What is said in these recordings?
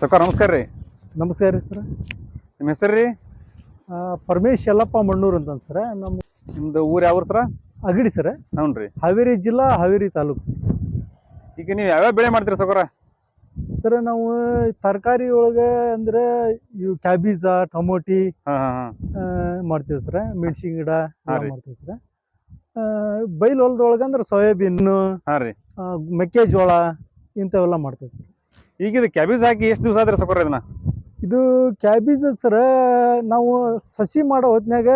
ಸೊಕ್ಕ ನಮಸ್ಕಾರ ರೀ. ನಮಸ್ಕಾರ ರೀ ಸರ್. ನಿಮ್ಮ ಹೆಸರು ರೀ? ಪರಮೇಶ್ ಯಲ್ಲಪ್ಪ ಮಣ್ಣೂರು ಅಂತ ಸರ್. ನಮ್ಮ ನಿಮ್ದು ಊರು ಯಾವ ಸರ? ಅಗಡಿ ಸರ್. ಹ್ಞೂ ರೀ. ಹಾವೇರಿ ಜಿಲ್ಲಾ ಹಾವೇರಿ ತಾಲೂಕು ಸರ್. ಈಗ ನೀವು ಯಾವ್ಯಾವ ಬೆಳೆ ಮಾಡ್ತೀರಿ ಸೊಕರ ಸರ್ ನಾವು ತರಕಾರಿ ಒಳಗೆ ಅಂದ್ರೆ ಇವು ಕ್ಯಾಬೀಜ ಟೊಮೊಟಿ ಹಾಂ ಹಾಂ ಮಾಡ್ತೀವಿ ಸರ. ಮೆಣಸಿನ ಗಿಡ ಎಲ್ಲ. ಮಾಡ್ತೀವಿ ಸರ್. ಬೈಲ್ ಹೊಲದೊಳಗೆ ಅಂದ್ರೆ ಸೋಯಾಬೀನು ಹಾಂ ರೀ. ಮೆಕ್ಕೆಜೋಳ ಇಂಥವೆಲ್ಲ ಮಾಡ್ತೀವಿ ಸರ್. ಈಗ ಇದು ಕ್ಯಾಬೇಜ್ ಹಾಕಿ ಎಷ್ಟು ದಿವಸ ಆದ್ರೆ ಸಕೋರ ಇದನ್ನ? ಇದು ಕ್ಯಾಬೇಜ್ ಸರ ನಾವು ಸಸಿ ಮಾಡೋ ಹೊತ್ನ್ಯಾಗ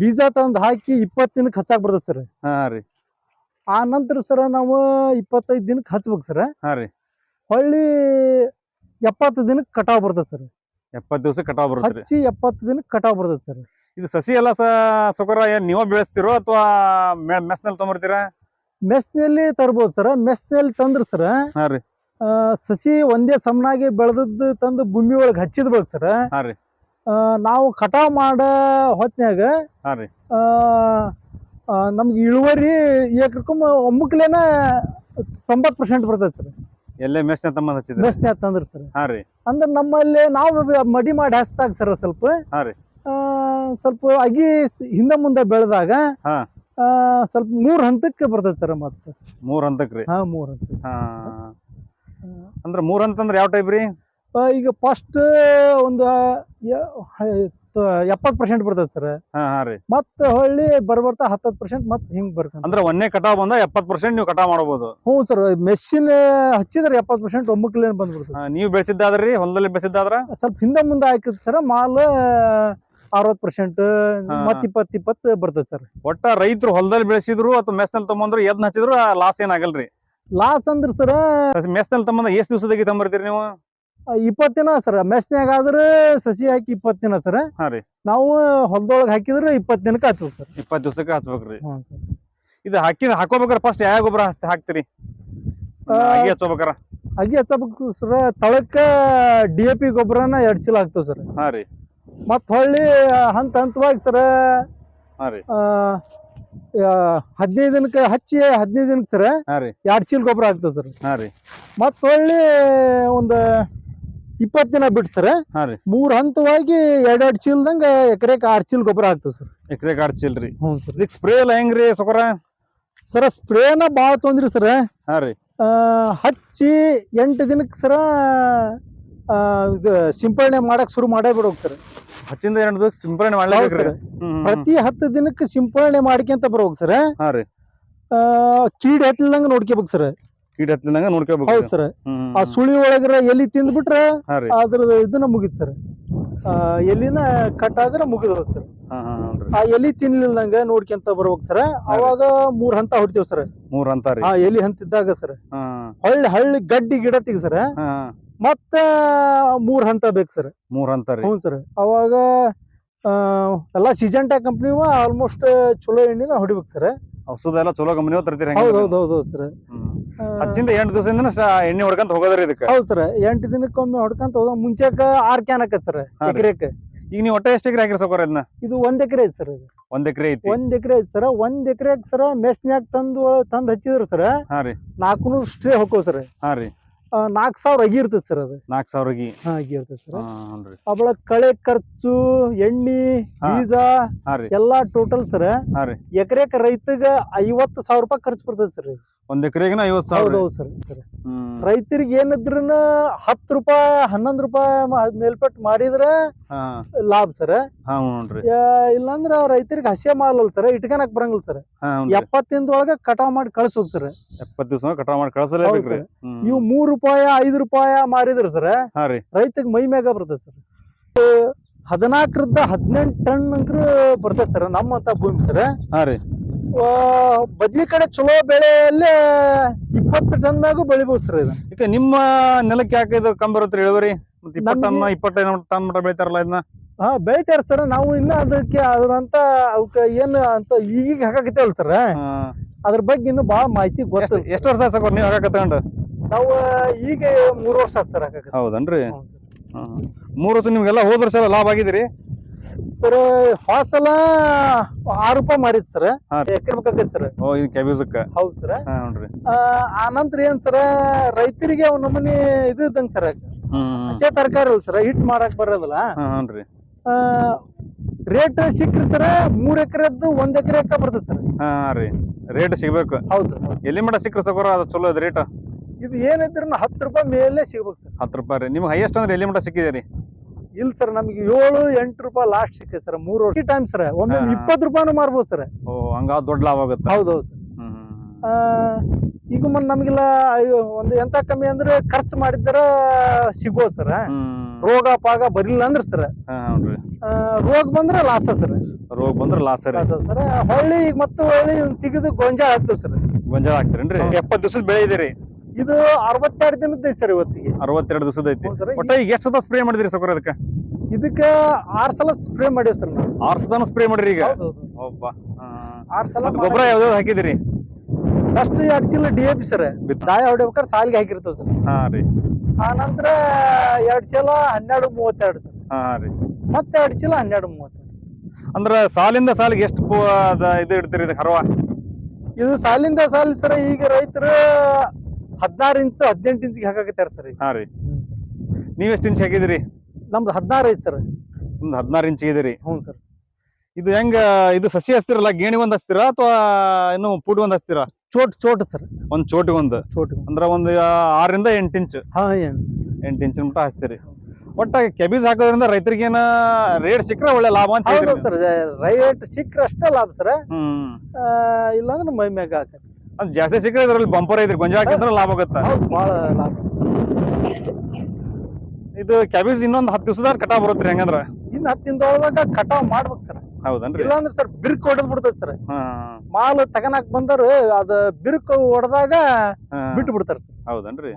ಬೀಜ ತಂದು ಹಾಕಿ ಇಪ್ಪತ್ತು ದಿನಕ್ಕೆ ಹಚ್ಚಾಕ್ ಬರ್ತದೆ ಸರ್. ಹಾ ರೀ. ಆ ನಂತರ ಸರ ನಾವು ಇಪ್ಪತ್ತೈದು ದಿನಕ್ಕೆ ಹಚ್ಬೇಕು ಸರ್. ಹಾ ರೀ. ಹೊಳ್ಳಿ ಎಪ್ಪತ್ತು ದಿನಕ್ಕೆ ಕಟಾವ್ ಬರ್ತದೆ ಸರ್. ಎಪ್ಪತ್ತು ದಿವಸ ಕಟಾವ್ ಬರ್ತದೆ ಹಚ್ಚಿ ಎಪ್ಪತ್ತು ದಿನಕ್ಕೆ ಕಟಾವ್ ಬರ್ತದೆ ಸರ್. ಇದು ಸಸಿ ಎಲ್ಲ ಸ ಏನು ಏನ್ ನೀವ ಬೆಳೆಸ್ತಿರೋ ಅಥವಾ ಮೆಸ್ನಲ್ಲಿ ತೊಗೊಂಬರ್ತೀರಾ? ಮೆಸ್ನಲ್ಲಿ ತರ್ಬೋದು ಸರ್. ಮೆಸ್ನಲ್ಲಿ ತಂದ್ರೆ ಸರ್ ಹಾ ರೀ. ಸಸಿ ಒಂದೇ ಸಮನಾಗಿ ಬೆಳೆದದ್ದು ತಂದು ಭೂಮಿ ಒಳಗೆ ಹಚ್ಚಿದ ಬಳಕ ಸರ್. ನಾವು ಕಟಾವ್ ಮಾಡ ಹೊತ್ನ್ಯಾಗ ನಮ್ಗೆ ಇಳುವರಿ ಏಕರ್ಕೊಮ್ಮ ಒಮ್ಮಕ್ಲೇನ ತೊಂಬತ್ತು ಪರ್ಸೆಂಟ್ ಬರ್ತದೆ ಸರ್. ಎಲ್ಲೇ ಮೆಸ್ನ ತಮ್ಮ ಹಚ್ಚಿದ್ರಿ ತಂದ್ರೆ ಸರ್. ಹಾಂ ರೀ. ಅಂದ್ರೆ ನಮ್ಮಲ್ಲಿ ನಾವು ಮಡಿ ಮಾಡಿ ಹಚ್ದಾಗ ಸರ್ ಸ್ವಲ್ಪ. ಹಾಂ ರೀ. ಸ್ವಲ್ಪ ಅಗಿ ಹಿಂದೆ ಮುಂದೆ ಬೆಳೆದಾಗ ಹಾಂ. ಸ್ವಲ್ಪ ಮೂರ್ ಹಂತಕ್ಕೆ ಬರ್ತದೆ ಸರ್ ಮತ್ತೆ. ಮೂರ್ ಹಂತಕ್ಕೆ ರೀ? ಹಾ ಮೂರ್ ಹಂತ ಹಾ. ಅಂದ್ರ ಮೂರ್ ಅಂತಂದ್ರೆ ಯಾವ ಟೈಪ್ ರೀ? ಈಗ ಫಸ್ಟ್ ಒಂದು ಎಪ್ಪತ್ತು ಪರ್ಸೆಂಟ್ ಬರ್ತದೆ ಸರ್. ಹಾ ಹಾ ರೀ. ಮತ್ತೆ ಹೊಳ್ಳಿ ಬರ್ಬರ್ತಾ ಹತ್ತತ್ತು ಪರ್ಸೆಂಟ್ ಮತ್ತೆ ಹಿಂಗ್ ಬರ್ತದೆ. ಅಂದ್ರೆ ಒಂದೇ ಕಟಾವ್ ಬಂದ ಎಪ್ಪತ್ ಪರ್ಸೆಂಟ್ ನೀವು ಕಟಾವ್ ಮಾಡಬಹುದು ಹ್ಞೂ ಸರ್ ಮೆಷಿನ್ ಹಚ್ಚಿದ್ರೆ ಎಪ್ಪತ್ ಪರ್ಸೆಂಟ್ ಒಮ್ಮಕ್ಲೇನೆ ಬಂದ್ಬಿಡ್ತದೆ ನೀವು ಬೆಳೆಸಿದ್ದಾದ್ರಿ ಹೊಲದಲ್ಲಿ ಬೆಳೆಸಿದ್ದಾದ್ರ? ಸ್ವಲ್ಪ ಹಿಂದೆ ಮುಂದೆ ಹಾಕಿದ್ ಸರ್ ಮಾಲ್ ಅರವತ್ ಪರ್ಸೆಂಟ್. ಮತ್ ಇಪ್ಪತ್ ಇಪ್ಪತ್ ಬರ್ತದೆ ಸರ್. ಒಟ್ಟ ರೈತರು ಹೊಲದಲ್ಲಿ ಬೆಳೆಸಿದ್ರು ಅಥವಾ ಮೆಸ್ನಲ್ಲಿ ತಗೊಂಡ್ರು ಎದ್ನ ಹಚ್ಚಿದ್ರು ಲಾಸ್ ಏನಾಗಲ್ರಿ ಲಾಸ್ ಅಂದ್ರೆ ಸರ್ ಮೆಸ್ನಲ್ಲಿ ತಮ್ಮಂದ ಎಷ್ಟು ದಿವಸದಾಗಿ ತಮ್ಮರ್ತೀರಿ ನೀವು? ಇಪ್ಪತ್ತು ದಿನ ಸರ್. ಮೆಸ್ನ್ಯಾಗ ಆದ್ರೆ ಸಸಿ ಹಾಕಿ ಇಪ್ಪತ್ತು ದಿನ ಸರ್. ಹಾ ರೀ. ನಾವು ಹೊಲದೊಳಗೆ ಹಾಕಿದ್ರೆ ಇಪ್ಪತ್ತು ದಿನಕ್ಕೆ ಹಚ್ಬೇಕು ಸರ್. ಇಪ್ಪತ್ತು ದಿವಸಕ್ಕೆ ಹಚ್ಬೇಕ್ರಿ. ಹ್ಞೂ ಸರ್. ಇದು ಹಾಕಿ ಹಾಕೋಬೇಕಾರ ಫಸ್ಟ್ ಯಾವ ಗೊಬ್ಬರ ಹಾಕ್ತಿರಿ? ಆ, ಅಗಿ ಹಚ್ಕೋಬೇಕಾರ ಅಗಿ ಹಚ್ಚಬೇಕು ಸರ್. ತಳಕ್ಕ ಡಿ ಎ ಪಿ ಗೊಬ್ಬರನ ಎರಡು ಚೀಲ ಹಾಕ್ತೇವೆ ಸರ್. ಹಾ ರೀ. ಮತ್ತ್ ಹೊಳ್ಳಿ ಹಂತ ಹಂತವಾಗಿ ಸರ್ ಹಾ ರೀ. ಹದಿನೈದು ದಿನಕ್ಕೆ ಹಚ್ಚಿ ಹದಿನೈದು ದಿನಕ್ಕೆ ಸರ್ ಹಾ ರೀ. ಎರಡು ಚೀಲ ಗೊಬ್ಬರ ಆಗ್ತದೆ ಸರ್. ಹಾ ರೀ. ಮತ್ತು ಹೊಳ್ಳಿ ಒಂದು ಇಪ್ಪತ್ತು ದಿನ ಬಿಟ್ಟು ಸರ್ ಹಾ ರೀ. ಮೂರು ಹಂತವಾಗಿ ಎರಡೆರಡು ಚೀಲದಂಗ ಎಕರೆಗೆ ಆರು ಚೀಲ ಗೊಬ್ಬರ ಆಗ್ತದೆ ಸರ್. ಎಕರೆ ಚೀಲ ರೀ. ಹ್ಞೂ ಸರ್. ಇದಕ್ಕೆ ಸ್ಪ್ರೇ ಎಲ್ಲ ಹೆಂಗ್ರಿ ಸೊಕರ? ಸರ ಸ್ಪ್ರೇನ ಭಾಳ ತೊಂದ್ರಿ ಸರ್. ಹಾ ರೀ. ಹಚ್ಚಿ ಎಂಟು ದಿನಕ್ಕೆ ಸರ ಇದು ಸಿಂಪಡಣೆ ಮಾಡಕ್ ಶುರು ಮಾಡೇ ಬಿಡೋಕೆ ಸರ್. ಹಚ್ಚಿಂದ ಎರಡು ಸಿಂಪರಣೆ ಮಾಡ್ಲಿಕ್ಕೆ ಸರ್. ಪ್ರತಿ ಹತ್ತು ದಿನಕ್ಕೆ ಸಿಂಪರಣೆ ಮಾಡ್ಕೊಂತ ಬರ್ಬೇಕು ಸರ್. ಹಾ ರೀ. ಆ, ಕೀಡ್ ಹತ್ತಲ್ದಂಗ ನೋಡ್ಕೋಬೇಕು ಸರ್. ಕೀಟ ಹತ್ತಿಲ್ದಂಗ ನೋಡ್ಕೋಬೇಕು ಹೌದು ಸರ್. ಆ ಸುಳಿ ಒಳಗರ ಎಲ್ಲಿ ತಿಂದ್ಬಿಟ್ರೆ ಅದ್ರ ಅದ್ರದ್ದು ಇದನ್ನ ಮುಗೀತು ಸರ್. ಆ, ಎಲಿನ ಕಟ್ ಆದ್ರೆ ಮುಗಿದ್ ಹೋದ್ ಸರ್ ಆ ಎಲಿ ತಿನ್ಲಿಲ್ದಂಗ ನೋಡ್ಕೊಂತ ಬರ್ಬೇಕು ಸರ್. ಅವಾಗ ಮೂರ್ ಹಂತ ಹೊಡಿತೇವ್ ಸರ್. ಮೂರ್ ಹಂತ ಎಲಿ ಹಂತಿದ್ದಾಗ ಸರ್. ಹಳ್ಳಿ ಹಳ್ಳಿ ಗಡ್ಡಿ ಗಿಡ ತೆಗಿ ಸರ್ ಮತ್ತ ಮೂರ್ ಹಂತ ಬೇಕು ಸರ್. ಮೂರ್ ಹಂತ ರೀ. ಹ್ಞೂ ಸರ್. ಅವಾಗ ಆ, ಎಲ್ಲಾ ಸಿಜೆಂಟಾ ಕಂಪ್ನಿ ಆಲ್ಮೋಸ್ಟ್ ಚಲೋ ಎಣ್ಣಿನ ಹೊಡಿಬೇಕು ಸರ್. ಔಷಧ ಎಲ್ಲ ಚಲೋ ಕಂಪನಿ ತರ್ತೀರಿ ಹೌದ್ ಹೌದು ಹೌದು ಹೌದು ಸರ್. ಹಚ್ಚಿಂದ ಎಂಟು ದಿವಸದಿಂದ ಎಣ್ಣೆ ಹೊಡ್ಕೊಂತ ಹೋಗೋದ್ರಿ ಇದಕ್ಕ? ಹೌದು ಸರ್. ಎಂಟು ದಿನಕ್ಕೊಮ್ಮೆ ಹೊಡ್ಕಂತ ಹೋದ ಮುಂಚೆಕ ಆರ್ ಕ್ಯಾನ್ ಹಾಕತ್ ಸರ್ ಹಾ ರೀ. ಎಕರೆಕ್. ಈಗ ನೀವು ಒಟ್ಟ ಎಷ್ಟು ಎಕರೆ ಹಾಕಿರಿ ಸೌಕರ್ ಇದನ್ನ? ಇದು ಒಂದ್ ಎಕರೆ ಐತಿ ಸರ್ ಇದು. ಒಂದ್ ಎಕರೆ ಐತಿ. ಒಂದ್ ಎಕರೆ ಐತಿ ಸರ್. ಒಂದ್ ಎಕರೆಕ್ ಸರ್ ಮೆಸ್ನ್ಯಾಗ ತಂದು ತಂದ್ ಹಚ್ಚಿದ್ರ ಸರ್. ಹಾ ರೀ. ನಾಲ್ಕುನೂರು ಸ್ಟ್ರೇ ಹೋಕೋ ಸರ್. ಹಾ ರೀ. ನಾಲ್ಕು ಸಾವಿರ ಅಗಿ ಇರ್ತದೆ ಸರ್ ಅದು. ನಾಲ್ಕ್ ಸಾವಿರಗಿ ಹಾ ಅಗಿ ಇರ್ತದೆ ಸರ್. ಅವಳ ಕಳೆ ಖರ್ಚು ಎಣ್ಣಿ ಹಾ. ಬೀಜ ರೀ. ಎಲ್ಲಾ ಟೋಟಲ್ ಸರ್ ರೀ. ಎಕರೆಕ್ ರೈತಗ ಐವತ್ತು ಸಾವಿರ ರೂಪಾಯಿ ಖರ್ಚು ಬರ್ತದೆ ಸರ್. ಒಂದ್ ಎಕರೆಗಿನ ಐವತ್ ಸಾವಿರ. ಹೌದೌದು ಸರ್ ಸರ್. ಹ್ಮ್. ರೈತರಿಗೆ ಏನಿದ್ರು ಹತ್ತು ರೂಪಾಯಿ ಹನ್ನೊಂದು ರೂಪಾಯಿ ಮ- ಮೇಲ್ಪಟ್ಟು ಮಾರಿದ್ರೆ ಹಾ. ಲಾಭ ಸರ್. ಹಾ ಇಲ್ಲಾಂದ್ರ ರೈತರಿಗೆ ಹಸೆ ಅಲ್ಲ ಸರ್ ಇಟ್ಕನಕ್ ಬರಂಗಿಲ್ಲ ಸರ್. ಹಾ ಎಪ್ಪತ್ತಿಂದೊಳಗ ಕಟಾವ್ ಮಾಡಿ ಕಳಿಸೋದು ಸರ್. ಎಪ್ಪತ್ ದಿವಸ ಕಟಾವ್ ಮಾಡಿ ಕಳ್ಸಲ್ಲ ಇವು ಮೂರ್ ರೂಪಾಯಿ ಐದು ರೂಪಾಯಿ ಮಾರಿದ್ರ ಸರ್ ಹಾ ರೀ. ರೈತಗ್ ಮೈ ಮ್ಯಾಗ ಬರ್ತದೆ ಸರ್. ಹದಿನಾಲ್ಕರಿಂದ ಹದಿನೆಂಟು ಟನ್ ಅಂಕ್ರ ಬರ್ತದೆ ಸರ್ ನಮ್ಮಂತ ಭೂಮಿ ಸರ್. ಹಾ ರೀ. ಬದ್ಲಿ ಕಡೆ ಚಲೋ ಬೆಳೆಯಲ್ಲೇ ಇಪ್ಪತ್ತು ಟನ್ ಮ್ಯಾಗು ಬೆಳಿಬೋದು ಸರ್ ಇದು. ಈಗ ನಿಮ್ಮ ನೆಲಕ್ಕೆ ಯಾಕೆ ಇದು ಕಂಬ ಬರುತ್ತೆ ಇಳುವರಿ ಮತ್ತೆ ಇಪ್ಪತ್ತು ಟನ್ ಇಪ್ಪತ್ತೈದು ಬೆಳಿತಾರಲ್ಲ ಇದನ್ನ? ಹಾ ಬೆಳಿತಾರ ಸರ್. ನಾವು ಇನ್ನ ಅದಕ್ಕೆ ಅದ್ರಂತ ಅವಕ್ಕ ಏನ್ ಅಂತ ಈಗೀಗ ಹಾಕಾಕತ್ತೇವಲ್ಲ ಸರ್. ಅದ್ರ ಬಗ್ಗೆ ಇನ್ನು ಬಹಳ ಮಾಹಿತಿ ಗೊತ್ತಿಲ್ಲ ಎಷ್ಟು ವರ್ಷ ಸಾಕು ನೀವು ಹಾಕ ತಗೊಂಡು? ನಾವು ಈಗ ಮೂರ್ ವರ್ಷ ಸರ್ ಹಾಕಾಕ ಹೌದನ್ರಿ? ಹ್ಮ್ ಮೂರ್ ವರ್ಷ ನಿಮ್ಗೆಲ್ಲ ಹೋದ್ರ ವರ್ಷ ಎಲ್ಲ ಲಾಭ ಆಗಿದ್ರಿ ಸರ್ ಹಾಸಲ ಆರು ರೂಪಾಯಿ ಮಾರಿತ್ ಸರ್. ಎಕರೆ ಬೇಕಾಗೈತೆ ಸರ್. ಓ ಇದು ಹೌದು ಸರ್. ನೋಡ್ರಿ. ಆ ನಂತರ ಏನ್ ಸರ ರೈತರಿಗೆ ಅವ್ ನಮೂನಿ ಇದು ಇದ್ದಂಗ ಸರ್. ಅಷ್ಟೇ ಹಸೆ ತರಕಾರಿ ಅಲ್ಲ ಸರ್ ಹಿಟ್ ಮಾಡಕ್ ಬರೋದಿಲ್ಲ. ಹ್ಞೂ ರೇಟ್ ಸಿಕ್ಕ್ರಿ ಸರ್ ಮೂರ್ ಎಕರೆದ್ದು ಒಂದ್ ಎಕರೆ ಬರ್ತದೆ ಸರ್. ಹಾ ರೀ. ರೇಟ್ ಸಿಗ್ಬೇಕು. ಹೌದು ಎಲ್ಲಿ ಮಟ ಸಿಕ್ಕ್ರಿ ಸಗೋರ ಅದು ಚಲೋ ಅದ ರೇಟ್? ಇದು ಏನಿದ್ರು ಹತ್ತು ರೂಪಾಯಿ ಮೇಲೆ ಸಿಗ್ಬೇಕು ಸರ್. ಹತ್ತು ರೂಪಾಯಿ ರೀ. ನಿಮ್ಗೆ ಹೈಯೆಸ್ಟ್ ಅಂದ್ರೆ ಎಲ್ಲಿ ಮಟ ಸಿಕ್ಕಿದೆ ರೀ? ಇಲ್ಲ ಸರ್ ನಮ್ಗೆ ಏಳು ಎಂಟು ರೂಪಾಯಿ ಲಾಸ್ಟ್ ಸಿಕ್ಕ ಸರ್ ಮೂರು ವರ್ಷ ಟೈಮ್ ಸರ್ ಒಮ್ಮೆ. ಇಪ್ಪತ್ತು ರೂಪಾಯಿನೂ ಮಾರ್ಬೋದು ಸರ್. ಓ ಹಂಗ ದೊಡ್ಡ ಲಾಭ ಆಗುತ್ತೆ. ಹೌದು ಹೌದು ಸರ್. ಈಗ ಮೊನ್ನೆ ನಮಗೆಲ್ಲ ಒಂದು ಎಂತ ಕಮ್ಮಿ ಅಂದ್ರೆ ಖರ್ಚು ಮಾಡಿದ್ರ ಸಿಗ್ಬೋದು ಸರ್. ರೋಗ ಪಾಗ ಬರಿಲ್ಲ ಅಂದ್ರೆ ಸರ್. ರೋಗ ಬಂದ್ರೆ ಲಾಸ ಸರ್. ರೋಗ ಬಂದ್ರೆ ಲಾಸ್ ಸರ್. ಹೊಳ್ಳಿ ಈಗ ಮತ್ತೆ ಹೊಳ್ಳಿ ತೆಗೆದು ಗೊಂಜಾಳ ಹಾಕ್ತೇವೆ ಸರ್. ಗೊಂಜಾಳ ಹಾಕ್ತೀರೇನ್ರಿ. ಎಪ್ಪತ್ತು ದಿವಸದ ಬೆಳೆ ಇದೆ ರೀ. ಇದು ಅರವತ್ತೆರಡು ದಿನದ ಐತಿ ಸರ್ ಇವತ್ತಿಗೆ. ಅರವತ್ತೆರಡು ದಿವಸದ ಐತಿ. ಒಟ್ಟ ಈಗ ಎಷ್ಟು ಸದ ಸ್ಪ್ರೇ ಮಾಡಿದ್ರಿ ಸಕೋರ ಅದಕ್ಕೆ ಇದಕ್ಕ ಆರ್ ಸಲ ಸ್ಪ್ರೇ ಮಾಡೇವಿ ಸರ್ ನಾವು. ಆರು ಸತಾನು ಸ್ಪ್ರೇ ಮಾಡಿರಿ ಈಗ? ಹೌದು ಒಬ್ಬ ಆರ್ ಸಲ ಗೊಬ್ಬರ ಯಾವ್ದು ಹಾಕಿದಿರಿ? ಫಸ್ಟ್ ಎರಡು ಚೀಲ ಡಿ ಎ ಪಿ ಸರ್. ಬಿತ್ತು. ದಾಯ ಹೊಡಿಬೇಕಾದ್ರೆ ಸಾಲಿಗೆ ಹಾಕಿರ್ತಾವ ಸರ್. ಹಾ ರೀ. ಆ ನಂತರ ಎರಡು ಚೀಲ ಹನ್ನೆರಡು ಮೂವತ್ತೆರಡು ಸರ್. ಹಾ ರೀ. ಮತ್ತೆ ಎರಡು ಚೀಲ ಹನ್ನೆರಡು ಮೂವತ್ತೆರಡು ಸರ್. ಅಂದ್ರ ಸಾಲಿಂದ ಸಾಲಿಗೆ ಎಷ್ಟು ಪೂ ಅದ ಇದು ಇಡ್ತೀರಿ ಇದಕ್ಕೆ ಹರವ? ಇದು ಸಾಲಿಂದ ಸಾಲಿ ಸರ್ ಈಗ ರೈತರು ಹದಿನಾರು ಇಂಚು ಹದಿನೆಂಟು ಇಂಚಿಗೆ ಹಾಕಾಕತ್ತಾರ ಸರ್ ಹಾ ರೀ. ನೀವ್ ಎಷ್ಟು ಇಂಚ್ ಹಾಕಿದ್ರಿ ನಮ್ದು ಹದಿನಾರು ಐತಿ ಸರ್. ಒಂದು ಹದಿನಾರು ಇಂಚ್ ಇದೀರಿ ಹ್ಞೂ ಸರ್. ಇದು ಹೆಂಗ ಇದು ಸಸಿ ಹಚ್ತಿರಲ್ಲ ಗೇಣಿ ಒಂದ್ ಹಚ್ತೀರಾ ಅಥವಾ ಇನ್ನು ಪುಡಿ ಒಂದ್ ಹಚ್ತೀರಾ? ಚೋಟ್ ಚೋಟ್ ಸರ್. ಒಂದ್ ಚೋಟಿಗೆ ಒಂದು. ಚೋಟ್ ಅಂದ್ರ ಒಂದು ಆರರಿಂದ ಎಂಟು ಇಂಚ್. ಹಾ ಏನು ಸರ್. ಎಂಟು ಇಂಚಿನ ಮಟ್ಟ ಹಚ್ತೀರಿ. ಒಟ್ಟ ಕೆಬೀಸ್ ಹಾಕೋದ್ರಿಂದ ಏನ ರೇಟ್ ಸಿಕ್ಕರೆ ಒಳ್ಳೆ ಲಾಭ ಅಂತ ಹೌದು ಸರ್ ರೈಟ್ ಸಿಕ್ಕ್ರಷ್ಟ ಅಷ್ಟೇ ಲಾಭ ಸರ್. ಹ್ಞೂ ಹ್ಮ್ ಇಲ್ಲಾಂದ್ರೆ ಮೈ ಮ್ಯಾಗ ಹಾಕ ಸರ್. ಅದ್ ಜಾಸ್ತಿ ಸಿಕ್ಕರೆ ಇದ್ರಲ್ಲಿ ಬಂಪರ್ ಐತ್ರಿ. ಗೊಂಜಾಳ ಹಾಕಿದ್ರೆ ಲಾಭ ಆಗುತ್ತೆ. ಭಾಳ ಲಾಭ ಇದು ಕ್ಯಾಬೇಜ್ ಇನ್ನೊಂದು ಹತ್ತು ದಿವಸದಾಗ ಕಟಾ ಬರುತ್ತೆ ಹೆಂಗಂದ್ರ? ಇನ್ನು ಹತ್ತು ದಿನದೊಳಗ ಕಟಾವ್ ಮಾಡ್ಬೇಕು ಸರ್. ಹೌದನ್ರಿ? ಇಲ್ಲಾಂದ್ರೆ ಸರ್ ಬಿರುಕು ಹೊಡೆದ್ ಬಿಡ್ತೈತೆ ಸರ್. ಮಾಲ್ ತಗನಾಕ್ ಬಂದರೆ ಅದ ಬಿರುಕು ಹೊಡೆದಾಗ. ಬಿಟ್ಟು ಬಿಡ್ತಾರ ಸರ್. ಹೌದನ್ರಿ?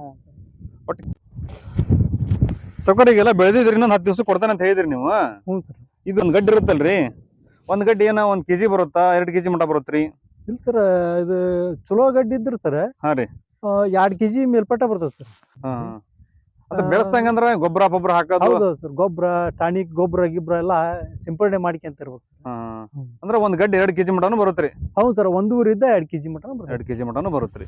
ಒಟ್ಟು. ಸೊಕರಿಗೆಲ್ಲ ಬೆಳೆದಿದ್ರಿ ಇನ್ನೊಂದು ಹತ್ತು ದಿವಸ ಕೊಡ್ತಾನೆ ಅಂತ ಹೇಳಿದ್ರಿ ನೀವು? ಹ್ಞೂ ಸರ್. ಇದು ಗಡ್ಡೆ ಗಡ್ಡಿ ಇರುತ್ತಲ್ರಿ? ಒಂದ್ ಗಡ್ಡೆ ಏನೋ ಒಂದ್ ಕೆಜಿ ಬರುತ್ತಾ? ಎರಡ್ ಕೆಜಿ ಮಟ ಬರುತ್ತ್ರಿ ಇಲ್ಲ ಸರ್ ಇದು ಚಲೋ ಗಡ್ಡಿ ಇದ್ರಿ ಸರ್. ಹಾ ರೀ. ಎರಡ್ ಕೆಜಿ ಮೇಲ್ಪಟ್ಟ ಬರ್ತದೆ ಸರ್. ಹಾ ಅದ ಬೆಳೆಸ್ದಂಗಂದ್ರ ಗೊಬ್ಬರ ಪೊಬ್ಬರ ಹಾಕೋದು? ಹೌದು ಸರ್ ಗೊಬ್ಬರ ಟಾನಿಕ್ ಗೊಬ್ಬರ ಗಿಬ್ಬರ ಎಲ್ಲ ಸಿಂಪಡಣೆ ಮಾಡ್ಕೊಂತ ಇರ್ಬೇಕು ಸರ್. ಹಾ. ಅಂದ್ರ ಒಂದ್ ಗಡ್ಡೆ ಎರಡ್ ಕೆಜಿ ಮಟನು ಬರುತ್ತ್ರಿ ಹೌದು ಸರ್ ಇದ್ದ ಎರಡ್ ಕೆಜಿ ಮಟನ ಬರ್ತದೆ ಎರಡ್ ಕೆಜಿ ಮಟನು ಬರುತ್ತ್ರಿ